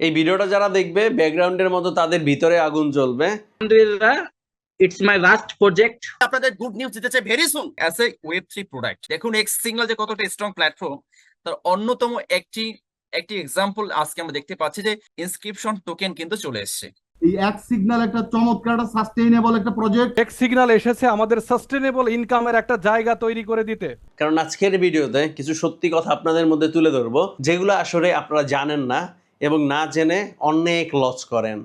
এই ভিডিওটা যারা দেখবে ব্যাকগ্রাউন্ডের মতো তাদের ভিতরে আগুন জ্বলবে। it's my last project. আপনাদের গুড নিউজ দিতেছে very soon as a web three product দেখুন এক্স সিগন্যাল যে কতটা স্ট্রং প্ল্যাটফর্ম তার অন্যতম একটি একটি এক্সাম্পল আজকে আমরা দেখতে পাচ্ছি যে ইনস্ক্রিপশন টোকেন কিন্তু চলে এসেছে। এই এক সিগন্যাল একটা চমৎকার একটা সাস্টেইনেবল একটা প্রজেক্ট টেক সিগন্যাল এসেছে আমাদের সাস্টেনেবল ইনকামের একটা জায়গা তৈরি করে দিতে। কারণ আজকের ভিডিওতে কিছু সত্যি কথা আপনাদের মধ্যে তুলে ধরবো যেগুলো আসলে আপনারা জানেন না। এবং না জেনে অনেক লস করেন।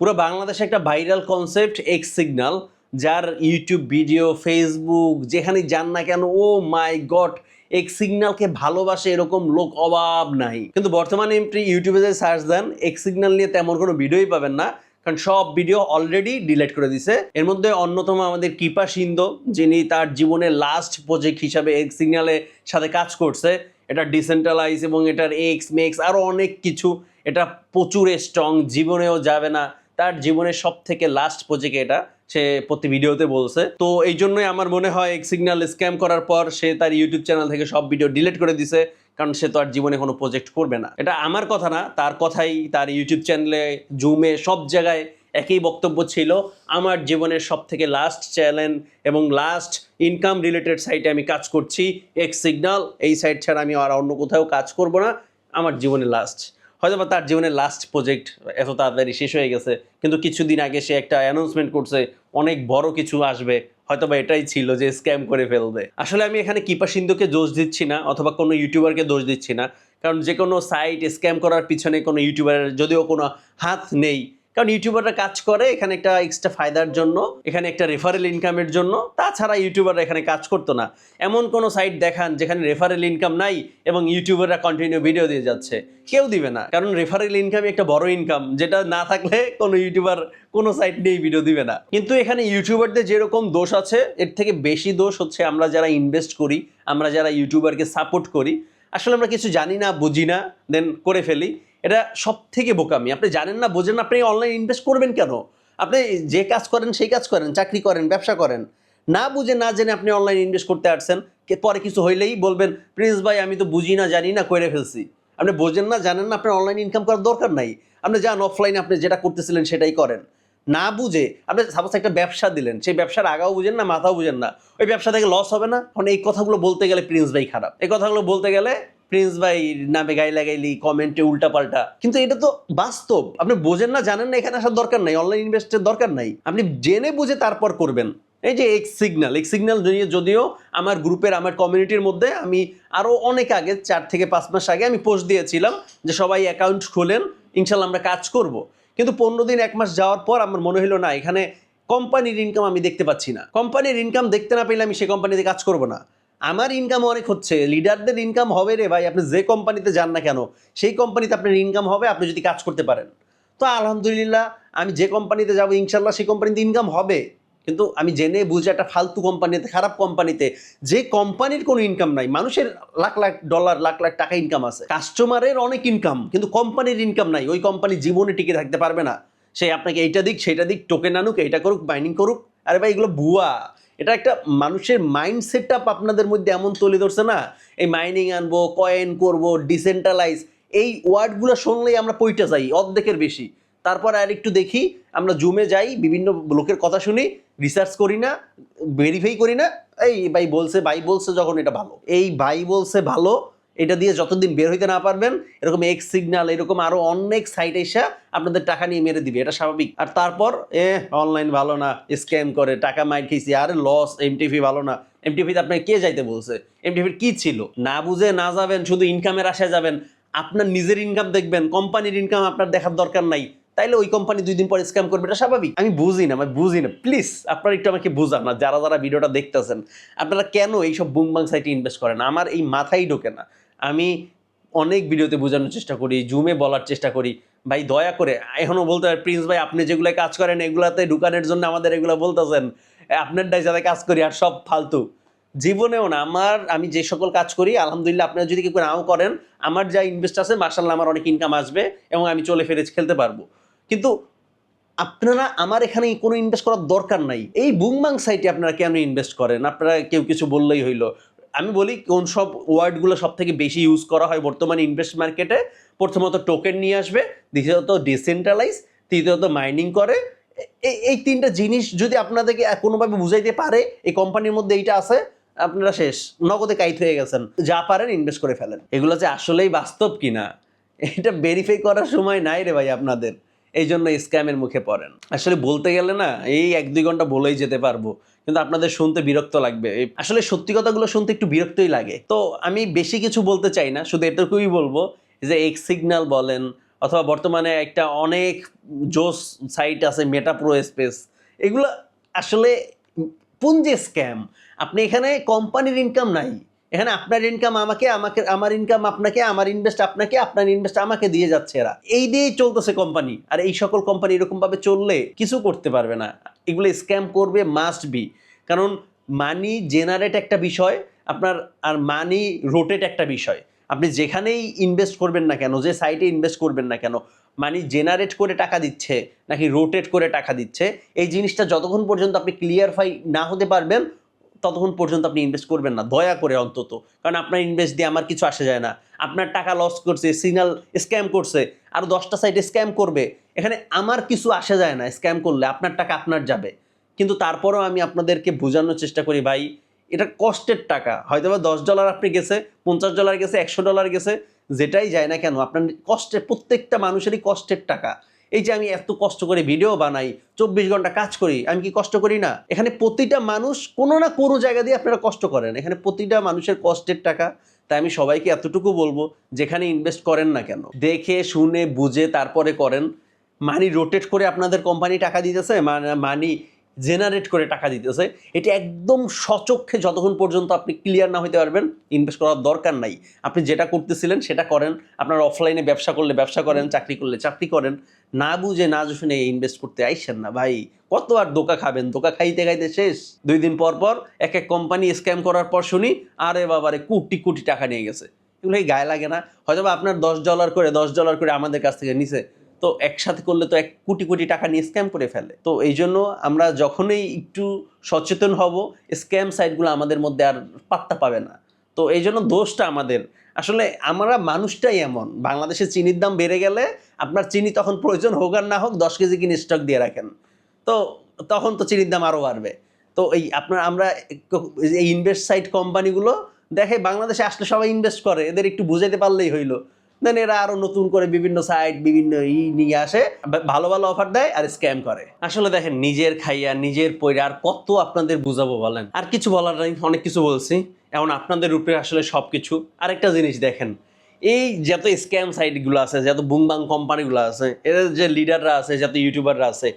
পুরো বাংলাদেশে একটা ভাইরাল কনসেপ্ট এক্স সিগন্যাল যার ইউটিউব ভিডিও ফেসবুক যেখানে যান না কেন, ও মাই গড এক্স সিগন্যালকে ভালোবাসে এরকম লোক অভাব নাই। কিন্তু বর্তমানে আপনি ইউটিউবে যে সার্চ দেন এক্স সিগন্যাল নিয়ে তেমন কোনো ভিডিওই পাবেন না। কারণ সব ভিডিও অলরেডি ডিলেট করে দিছে। এর মধ্যে অন্যতম আমাদের কৃপা সিন্ধু, যিনি তার জীবনের লাস্ট প্রজেক্ট হিসাবে এক্স সিগন্যালের সাথে কাজ করছে। এটা ডিসেন্ট্রালাইজ এবং এটার এক্স মেক্স আরও অনেক কিছু। এটা প্রচুর স্ট্রং জীবনেও যাবে না। তার জীবনের সব থেকে লাস্ট প্রজেক্ট এটা। সে প্রতি ভিডিওতে বলছে। তো এই জন্যই আমার মনে হয় এক সিগন্যাল স্ক্যাম করার পর সে তার ইউটিউব চ্যানেল থেকে সব ভিডিও ডিলিট করে দিছে, কারণ সে তো আর জীবনে কোনো প্রজেক্ট করবে না। এটা আমার কথা না, তার কথাই তার ইউটিউব চ্যানেলে জুমে সব জায়গায় একই বক্তব্য ছিল। আমার জীবনের সব থেকে লাস্ট চ্যানেল এবং লাস্ট ইনকাম রিলেটেড সাইটে আমি কাজ করছি এক্স সিগন্যাল এই সাইট ছাড়া আমি আর অন্য কোথাও কাজ করব না। আমার জীবনে লাস্ট হয়তো বা তার জীবনের লাস্ট প্রজেক্ট এত তাড়াতাড়ি শেষ হয়ে গেছে, কিন্তু কিছুদিন আগে সে একটা অ্যানাউন্সমেন্ট করছে, অনেক বড় কিছু আসবে হয়তো বা এটাই ছিল যে স্ক্যাম করে ফেলবে। আসলে আমি এখানে কিপা সিন্ধুকে দোষ দিচ্ছি না, অথবা কোনো ইউটিউবারকে দোষ দিচ্ছি না, কারণ যে কোনো সাইট স্ক্যাম করার পিছনে কোনো ইউটিউবারের যদিও কোনো হাত নেই কারণ ইউটিউবাররা কাজ করে এখানে একটা এক্সট্রা ফায়দার জন্য, এখানে একটা রেফারেল ইনকামের জন্য। তাছাড়া ইউটিউবাররা এখানে কাজ করতো না। এমন কোনো সাইট দেখান যেখানে রেফারেল ইনকাম নাই এবং ইউটিউবাররা কন্টিনিউ ভিডিও দিয়ে যাচ্ছে। কেউ দিবে না। কারণ রেফারেল ইনকাম একটা বড় ইনকাম যেটা না থাকলে কোনো ইউটিউবার কোনো সাইট নিয়েই ভিডিও দিবে না। কিন্তু এখানে ইউটিউবারদের যেরকম দোষ আছে, এর থেকে বেশি দোষ হচ্ছে আমরা যারা ইনভেস্ট করি, আমরা যারা ইউটিউবারকে সাপোর্ট করি। আসলে আমরা কিছু জানি না, বুঝি না দেন করে ফেলি। এটা সব থেকে বোকামি। আপনি জানেন না, বোঝেন না, আপনি অনলাইন ইনভেস্ট করবেন কেন? আপনি যে কাজ করেন, সেই কাজ করেন, চাকরি করেন, ব্যবসা করেন। না বুঝে, না জেনে আপনি অনলাইন ইনভেস্ট করতে আসছেন পরে কিছু হইলেই বলবেন, প্রিন্স ভাই, আমি তো বুঝি না, জানি না করে ফেলছি। আপনি বোঝেন না, জানেন না, আপনার অনলাইন ইনকাম করার দরকার নাই। আপনি যান অফলাইনে আপনি যেটা করতেছিলেন, সেটাই করেন। না বুঝে, আপনি সাপোজ একটা ব্যবসা দিলেন, সেই ব্যবসার আগাও বুঝেন না, মাথাও বুঝেন না। ওই ব্যবসা থেকে লস হবে না। এখন এই কথাগুলো বলতে গেলে প্রিন্স ভাই খারাপ। এই কথাগুলো বলতে গেলে প্রিন্স ভাই নামে গায়ে লাগাইলি কমেন্টে উল্টা পাল্টা কিন্তু এটা তো বাস্তব। আপনি বোঝেন না, জানেন না, এখানে আসার দরকার নাই অনলাইন ইনভেস্টের দরকার নাই। আপনি জেনে বুঝে তারপর করবেন। এই যে এক্স সিগন্যাল এক্স সিগন্যাল নিয়ে যদিও আমার গ্রুপের, আমার কমিউনিটির মধ্যে আমি আরও অনেক আগে, চার থেকে পাঁচ মাস আগে আমি পোস্ট দিয়েছিলাম যে সবাই অ্যাকাউন্ট খোলেন, ইনশাল্লাহ আমরা কাজ করব। কিন্তু পনেরো দিন, এক মাস যাওয়ার পর আমার মনে হলো না, এখানে কোম্পানির ইনকাম আমি দেখতে পাচ্ছি না। কোম্পানির ইনকাম দেখতে না পেলে আমি সেই কোম্পানিতে কাজ করব না। আমার ইনকাম অনেক হচ্ছে লিডারদের ইনকাম হবে রে ভাই, আপনি যে কোম্পানিতে যান না কেন, সেই কোম্পানিতে আপনার ইনকাম হবে, আপনি যদি কাজ করতে পারেন। তো আলহামদুলিল্লাহ, আমি যে কোম্পানিতে যাব, ইনশাল্লাহ সেই কোম্পানিতে ইনকাম হবে। কিন্তু আমি জেনে বুঝে একটা ফালতু কোম্পানিতে খারাপ কোম্পানিতে যে কোম্পানির কোনো ইনকাম নাই, মানুষের লাখ লাখ ডলার লাখ লাখ টাকা ইনকাম আছে। কাস্টমারের অনেক ইনকাম কিন্তু কোম্পানির ইনকাম নাই, ওই কোম্পানি জীবনে টিকে থাকতে পারবে না। সে আপনাকে এইটা দিক, সেটা দিক টোকেন আনুক, এইটা করুক বাইনিং করুক। আরে ভাই, এগুলো ভুয়া। এটা একটা মানুষের মাইন্ডসেট আপ আপনাদের মধ্যে এমন তুলে ধরছে না? এই মাইনিং আনব কয়েন করব ডিসেন্ট্রালাইজ এই ওয়ার্ডগুলো শুনলেই আমরা পইটা যাই, অর্ধেকের বেশি। তারপর আর একটু দেখি, আমরা জুমে যাই, বিভিন্ন লোকের কথা শুনি রিসার্চ করি না ভেরিফাই করি না, এই ভাই বলছে ভাই বলছে যখন এটা ভালো। এই ভাই বলছে ভালো এটা দিয়ে যতদিন বের হইতে না পারবেন, এরকম এক্স সিগন্যাল এরকম আরও অনেক সাইট এসে আপনাদের টাকা নিয়ে মেরে দিবে, এটা স্বাভাবিক। আর তারপর এ অনলাইন ভালো না স্ক্যাম করে, টাকা মাইর খেয়েছি, আরে লস এমটিভি ভালো না। এমটিভিতে আপনাকে কে যাইতে বলছে? এমটিভির কি ছিল? না বুঝে না যাবেন, শুধু ইনকামের আশায় যাবেন। আপনার নিজের ইনকাম দেখবেন কোম্পানির ইনকাম আপনার দেখার দরকার নাই। তাইলে ওই কোম্পানি দুই দিন পরে স্ক্যাম করবে, এটা স্বাভাবিক। আমি বুঝি না, আমি বুঝি না। প্লিজ আপনারা একটু আমাকে বুঝান না, যারা যারা ভিডিওটা দেখতেছেন, আপনারা কেন এইসব বুমবাং সাইটে ইনভেস্ট করেন? আমার এই মাথায় ঢোকে না। আমি অনেক ভিডিওতে বোঝানোর চেষ্টা করি জুমে বলার চেষ্টা করি। ভাই, দয়া করে এখনও বলতে হয়, প্রিন্স ভাই, আপনি যেগুলো কাজ করেন, এগুলাতে ঢুকানোর জন্য আমাদের এগুলো বলতেছেন। আপনারটাই যাতে কাজ করি, আর সব ফালতু। জীবনেও না, আমার, আমি যে সকল কাজ করি, আলহামদুলিল্লাহ আপনারা যদি কেউ নাও করেন, আমার যা ইনভেস্ট আছে মার্শাল্লাহ আমার অনেক ইনকাম আসবে এবং আমি চলে ফিরে খেলতে পারব। কিন্তু আপনারা, আমার এখানে কোনো ইনভেস্ট করার দরকার নাই। এই বুংবাং সাইটে আপনারা কেন ইনভেস্ট করেন? আপনারা কেউ কিছু বললেই হইল। আমি বলি কোন সব ওয়ার্ডগুলো সব থেকে বেশি ইউজ করা হয় বর্তমানে ইনভেস্ট মার্কেটে প্রথমত টোকেন নিয়ে আসবে, দ্বিতীয়ত ডিসেন্ট্রালাইজ তৃতীয়ত মাইনিং করে। এই তিনটা জিনিস যদি আপনাদেরকে কোনোভাবে বুঝাইতে পারে, এই কোম্পানির মধ্যে এইটা আছে, আপনারা শেষ। নগদে কাইত হয়ে গেছেন। যা পারেন ইনভেস্ট করে ফেলেন। এগুলো যে আসলেই বাস্তব কিনা, এটা ভেরিফাই করার সময় নাই রে ভাই আপনাদের। এই জন্য স্ক্যামের মুখে পড়েন। আসলে বলতে গেলে না, এই এক দুই ঘণ্টা বলেই যেতে পারব। কিন্তু আপনাদের শুনতে বিরক্ত লাগবে। আসলে সত্যি কথাগুলো শুনতে একটু বিরক্তই লাগে। তো আমি বেশি কিছু বলতে চাই না, শুধু এটুকুই বলব যে এক্স সিগন্যাল বলেন অথবা বর্তমানে একটা অনেক জোস সাইট আছে মেটা প্রো স্পেস এগুলো আসলে পুঞ্জে স্ক্যাম আপনি এখানে কোম্পানির ইনকাম নাই। এখানে আপনার ইনকাম আমাকে আমাকে, আমার ইনকাম আপনাকে, আমার ইনভেস্ট আপনাকে, আপনার ইনভেস্ট আমাকে দিয়ে যাচ্ছে এরা। এই দিয়েই চলতেছে কোম্পানি আর এই সকল কোম্পানি এরকমভাবে চললে কিছু করতে পারবে না। এগুলো স্ক্যাম করবে মাস্ট বি কারণ মানি জেনারেট একটা বিষয়, আপনার আর মানি রোটেট একটা বিষয়। আপনি যেখানেই ইনভেস্ট করবেন না কেন, যে সাইটে ইনভেস্ট করবেন না কেন মানি জেনারেট করে টাকা দিচ্ছে, নাকি রোটেট করে টাকা দিচ্ছে, এই জিনিসটা যতক্ষণ পর্যন্ত আপনি ক্লিয়ারফাই না হতে পারবেন ততক্ষণ পর্যন্ত আপনি ইনভেস্ট করবেন না, দয়া করে অন্তত। কারণ আপনার ইনভেস্ট দিয়ে আমার কিছু আসে যায় না। আপনার টাকা লস করছে সিগনাল স্ক্যাম করছে, আর দশটা সাইটে স্ক্যাম করবে। এখানে আমার কিছু আসে যায় না স্ক্যাম করলে, আপনার টাকা আপনার যাবে। কিন্তু তারপরেও আমি আপনাদেরকে বোঝানোর চেষ্টা করি, ভাই, এটা কষ্টের টাকা। হয়তো বা দশ ডলার আপনি গেছে, পঞ্চাশ ডলার গেছে, একশো ডলার গেছে, যেটাই যায় না কেন, আপনার কষ্টের প্রত্যেকটা মানুষেরই কষ্টের টাকা। এই যে আমি এত কষ্ট করে ভিডিও বানাই, চব্বিশ ঘণ্টা কাজ করি, আমি কি কষ্ট করি না? এখানে প্রতিটা মানুষ কোনো না কোনো জায়গা দিয়ে আপনারা কষ্ট করেন। এখানে প্রতিটা মানুষের কষ্টের টাকা, তাই আমি সবাইকে এতটুকু বলব, যেখানে ইনভেস্ট করেন না কেন। দেখে, শুনে, বুঝে, তারপরে করেন। মানি রোটেট করে আপনাদের কোম্পানি টাকা দিতেছে মানি জেনারেট করে টাকা দিতেছে। এটা একদম সচক্ষে যতক্ষণ পর্যন্ত আপনি ক্লিয়ার না হতে পারবেন ইনভেস্ট করার দরকার নাই। আপনি যেটা করতেছিলেন সেটা করেন। আপনার অফলাইনে ব্যবসা করলে ব্যবসা করেন, চাকরি করলে চাকরি করেন। না বুঝে, না শুনে ইনভেস্ট করতে আইসেন না ভাই। কত আর দোকা খাবেন? দোকা খাইতে খাইতে শেষ। দুই দিন পর পর এক এক কোম্পানি স্ক্যাম করার পর শুনি, আরে বাবারে, কোটি কোটি টাকা নিয়ে গেছে। এগুলো গায়ে লাগে না? হয়তো আপনার দশ ডলার করে, দশ ডলার করে আমাদের কাছ থেকে নিছে। তো একসাথে করলে তো এক কোটি কোটি টাকা নিয়ে স্ক্যাম করে ফেলে। তো এই জন্য আমরা যখনই একটু সচেতন হব স্ক্যাম সাইটগুলো আমাদের মধ্যে আর পাত্তা পাবে না। তো এই জন্য দোষটা আমাদের। আসলে আমরা মানুষটাই এমন। বাংলাদেশে চিনির দাম বেড়ে গেলে আপনার চিনি তখন প্রয়োজন হোক আর না হোক, দশ কেজি কিনে স্টক দিয়ে রাখেন। তো তখন তো চিনির দাম আরও বাড়বে। তো এই আপনার, আমরা এই ইনভেস্ট সাইট কোম্পানিগুলো দেখে বাংলাদেশে আসলে সবাই ইনভেস্ট করে। এদের একটু বুঝাইতে পারলেই হইল। দেন এরা আরও নতুন করে বিভিন্ন সাইট বিভিন্ন ই নিয়ে আসে ভালো ভালো অফার দেয় আর স্ক্যাম করে। আসলে দেখেন, নিজের খাইয়া, নিজের পয়রা আর কত আপনাদের বুঝাবো বলেন? আর কিছু বলার নাই, অনেক কিছু বলছি। এখন আপনাদের উপরে আসলে সব কিছু আরেকটা জিনিস দেখেন, এই যত স্ক্যাম সাইটগুলো আছে, যত বুংবাং কোম্পানিগুলো আছে এদের যে লিডাররা আছে, যত ইউটিউবাররা আছে,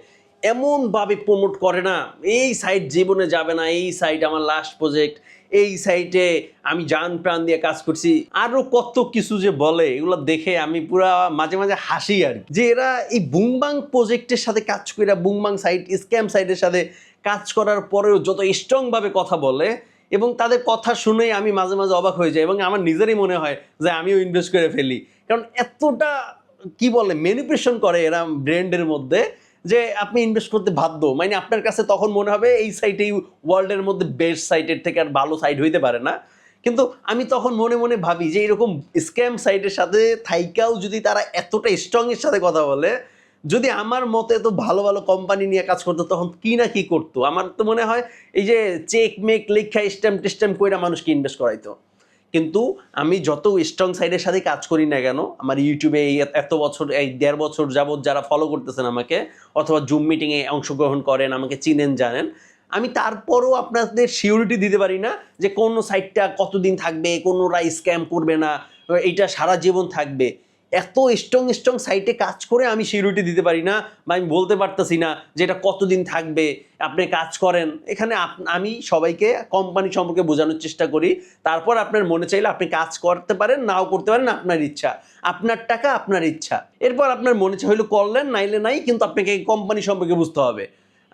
এমনভাবে প্রমোট করে না, এই সাইট জীবনে যাবে না, এই সাইট আমার লাস্ট প্রজেক্ট এই সাইটে আমি জান প্রাণ দিয়ে কাজ করছি আরও কত কিছু যে বলে, এগুলো দেখে আমি পুরা মাঝে মাঝে হাসি আর। যে এরা এই বুংবাং প্রজেক্টের সাথে কাজ করে বুংবাং সাইট স্ক্যাম সাইটের সাথে কাজ করার পরেও যত স্ট্রং ভাবে কথা বলে এবং তাদের কথা শুনেই আমি মাঝে মাঝে অবাক হয়ে যাই এবং আমার নিজেরই মনে হয় যে আমিও ইনভেস্ট করে ফেলি কারণ এতটা, কি বলে ম্যানিপুলেশন করে এরা ব্র্যান্ডের মধ্যে যে আপনি ইনভেস্ট করতে বাধ্য। মানে আপনার কাছে তখন মনে হবে এই সাইটেই ওয়ার্ল্ডের মধ্যে বেস্ট সাইটের থেকে আর ভালো সাইট হইতে পারে না। কিন্তু আমি তখন মনে মনে ভাবি যে এরকম স্ক্যাম সাইটের সাথে থাইকাও যদি তারা এতটা স্ট্রংয়ের সাথে কথা বলে, যদি আমার মতে তো ভালো ভালো কোম্পানি নিয়ে কাজ করতো, তখন কি না কি করতো? আমার তো মনে হয় এই যে চেক মেক লেখা স্ট্যাম্প টেস্ট্যাম্প কইরা মানুষকে ইনভেস্ট করাইতো। কিন্তু আমি যত স্ট্রং সাইডের সাথে কাজ করি না কেন, আমার ইউটিউবে এই এত- বছর, এই দেড় বছর যাবৎ যারা ফলো করতেছেন আমাকে, অথবা জুম মিটিংয়ে অংশগ্রহণ করেন, আমাকে চিনেন, জানেন, আমি তারপরও আপনাদের সিউরিটি দিতে পারি না যে কোন সাইটটা কতদিন থাকবে, কোনোরা স্ক্যাম করবে না, এইটা সারা জীবন থাকবে। এত স্ট্রং স্ট্রং সাইটে কাজ করে আমি সিউরিটি দিতে পারি না বা আমি বলতে পারতেছি না যে এটা কতদিন থাকবে, আপনি কাজ করেন। এখানে আমি সবাইকে কোম্পানি সম্পর্কে বোঝানোর চেষ্টা করি। তারপর আপনার মনে চাইলে আপনি কাজ করতে পারেন, নাও করতে পারেন, আপনার ইচ্ছা। আপনার টাকা, আপনার ইচ্ছা। এরপর আপনার মনে চাইলে করলেন, নাইলে নাই, কিন্তু আপনাকে কোম্পানি সম্পর্কে বুঝতে হবে।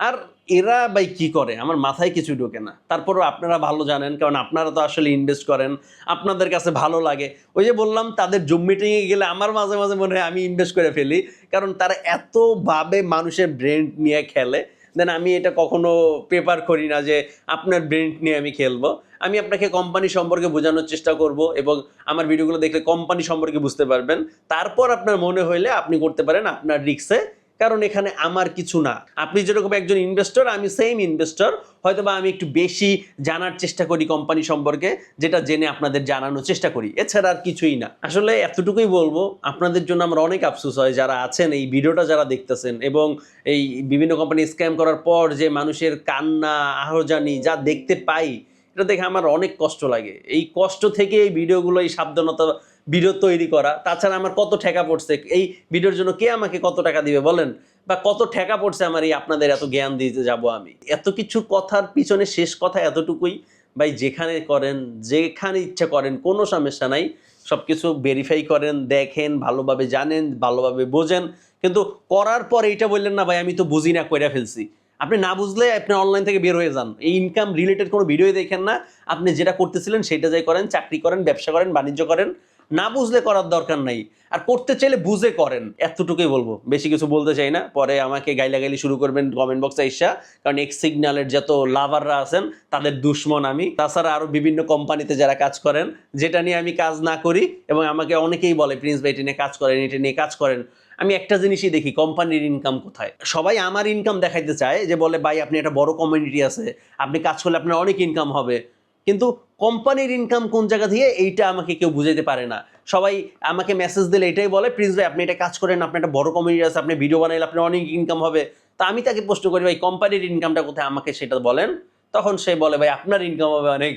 আর এরা ভাই কি করে? আমার মাথায় কিছু ঢোকে না। তারপরও আপনারা ভালো জানেন, কারণ আপনারা তো আসলে ইনভেস্ট করেন, আপনাদের কাছে ভালো লাগে। ওই যে বললাম, তাদের জুম মিটিংয়ে গেলে আমার মাঝে মাঝে মনে হয় আমি ইনভেস্ট করে ফেলি, কারণ তারা এতভাবে মানুষের ব্রেন নিয়ে খেলে। দেন আমি এটা কখনো প্রেফার করি না যে আপনার ব্রেন নিয়ে আমি খেলব। আমি আপনাকে কোম্পানি সম্পর্কে বোঝানোর চেষ্টা করব এবং আমার ভিডিওগুলো দেখলে কোম্পানি সম্পর্কে বুঝতে পারবেন। তারপর আপনার মনে হইলে আপনি করতে পারেন আপনার রিক্সে কারণ এখানে আমার কিছু না। আপনি যেরকম একজন ইনভেস্টর আমি সেম ইনভেস্টর হয়তো বা আমি একটু বেশি জানার চেষ্টা করি কোম্পানি সম্পর্কে, যেটা জেনে আপনাদের জানানোর চেষ্টা করি। এছাড়া আর কিছুই না। আসলে এতটুকুই বলব, আপনাদের জন্য আমার অনেক আফসোস হয় যারা আছেন এই ভিডিওটা যারা দেখতেছেন এবং এই বিভিন্ন কোম্পানি স্ক্যাম করার পর যে মানুষের কান্না আহজানি যা দেখতে পাই, এটা দেখে আমার অনেক কষ্ট লাগে। এই কষ্ট থেকে এই ভিডিওগুলো, এই সাবধানতা ভিডিও তৈরি করা, তাছাড়া আমার কত ঠেকা পড়ছে, এই ভিডিওর জন্য কে আমাকে কত টাকা দিবে বলেন? বা কত ঠেকা পড়ছে আমার এই আপনাদের এত জ্ঞান দিতে যাব আমি? এত কিছু কথার পিছনে শেষ কথা এতটুকুই। ভাই, যেখানে করেন, যেখানে ইচ্ছা করেন, কোনো সমস্যা নাই। সব কিছু ভেরিফাই করেন, দেখেন, ভালোভাবে জানেন, ভালোভাবে বোঝেন। কিন্তু করার পর এইটা বললেন না, ভাই, আমি তো বুঝি না, কইরা ফেলছি। আপনি না বুঝলে আপনি অনলাইন থেকে বের হয়ে যান। এই ইনকাম রিলেটেড কোনো ভিডিও দেখেন না। আপনি যেটা করতেছিলেন, সেটা যাই করেন, চাকরি করেন, ব্যবসা করেন, বাণিজ্য করেন। না বুঝলে করার দরকার নাই। আর করতে চাইলে বুঝে করেন। এতটুকুই বলব। বেশি কিছু বলতে চাই না। পরে আমাকে গাইলাগাইলি শুরু করবেন কমেন্ট বক্সে ইসা কারণ এক্স সিগন্যালের যত লাভাররা আছেন, তাদের দুশ্মন আমি। তাছাড়া আরও বিভিন্ন কোম্পানিতে যারা কাজ করেন, যেটা নিয়ে আমি কাজ না করি এবং আমাকে অনেকেই বলে প্রিন্স ভাই, এটা নিয়ে কাজ করেন, এটা নিয়ে কাজ করেন। আমি একটা জিনিসই দেখি কোম্পানির ইনকাম কোথায়? সবাই আমার ইনকাম দেখাইতে চায় যে বলে, ভাই, আপনি একটা বড় কমিউনিটি আছে। আপনি কাজ করলে আপনার অনেক ইনকাম হবে। কিন্তু কোম্পানির ইনকাম কোন জায়গা দিয়ে এইটা আমাকে কেউ বুঝাইতে পারে না। সবাই আমাকে মেসেজ দিলে এটাই বলে প্লিজ ভাই, আপনি এটা কাজ করেন, আপনি একটা বড় কমিউনিটি আছে, আপনি ভিডিও বানাইলে আপনার অনেক ইনকাম হবে। তা আমি তাকে প্রশ্ন করি, ভাই, কোম্পানির ইনকামটা কোথায়? আমাকে সেটা বলেন। তখন সে বলে, ভাই, আপনার ইনকাম হবে অনেক।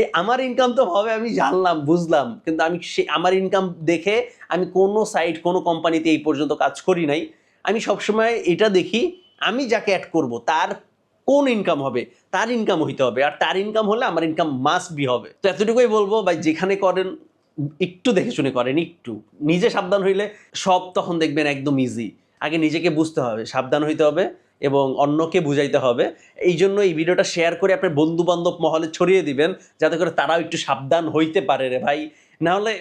এই আমার ইনকাম তো হবে, আমি জানলাম, বুঝলাম। কিন্তু আমি সে, আমার ইনকাম দেখে আমি কোনো সাইট কোনো কোম্পানিতে এই পর্যন্ত কাজ করি নাই। আমি সবসময় এটা দেখি, আমি যাকে অ্যাড করব, তার কোন ইনকাম হবে? তার ইনকাম হইতে হবে, আর তার ইনকাম হলে আমার ইনকাম মাস্ট বি হবে। তো এতটুকুই বলব, ভাই, যেখানে করেন, একটু দেখে শুনে করেন, একটু। নিজে সাবধান হইলে সব তখন দেখবেন একদম ইজি আগে নিজেকে বুঝতে হবে, সাবধান হইতে হবে এবং অন্যকে বুঝাইতে হবে। এই জন্য এই ভিডিওটা শেয়ার করে আপনার বন্ধু বান্ধব মহলে ছড়িয়ে দিবেন, যাতে করে তারাও একটু সাবধান হইতে পারে রে ভাই। নাহলে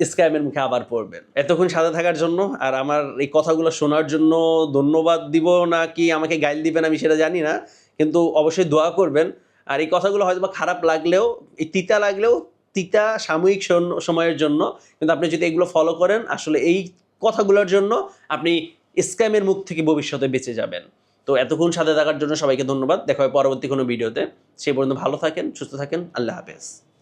স্ক্যামের মুখে আবার পড়বেন। এতক্ষণ সাদা থাকার জন্য, আর আমার এই কথাগুলো শোনার জন্য ধন্যবাদ দিব না কি আমাকে গাইল দিবেন আমি সেটা জানি না। কিন্তু অবশ্যই দোয়া করবেন। আর এই কথাগুলো হয়তো বা খারাপ লাগলেও, এই তিতা লাগলেও তিতা সাময়িক সময়ের জন্য। কিন্তু আপনি যদি এগুলো ফলো করেন, আসলে এই কথাগুলোর জন্য আপনি স্ক্যামের মুখ থেকে ভবিষ্যতে বেঁচে যাবেন। তো এতক্ষণ সাথে থাকার জন্য সবাইকে ধন্যবাদ। দেখা হয় পরবর্তী কোনো ভিডিওতে। সেই পর্যন্ত ভালো থাকেন, সুস্থ থাকেন। আল্লাহ হাফেজ।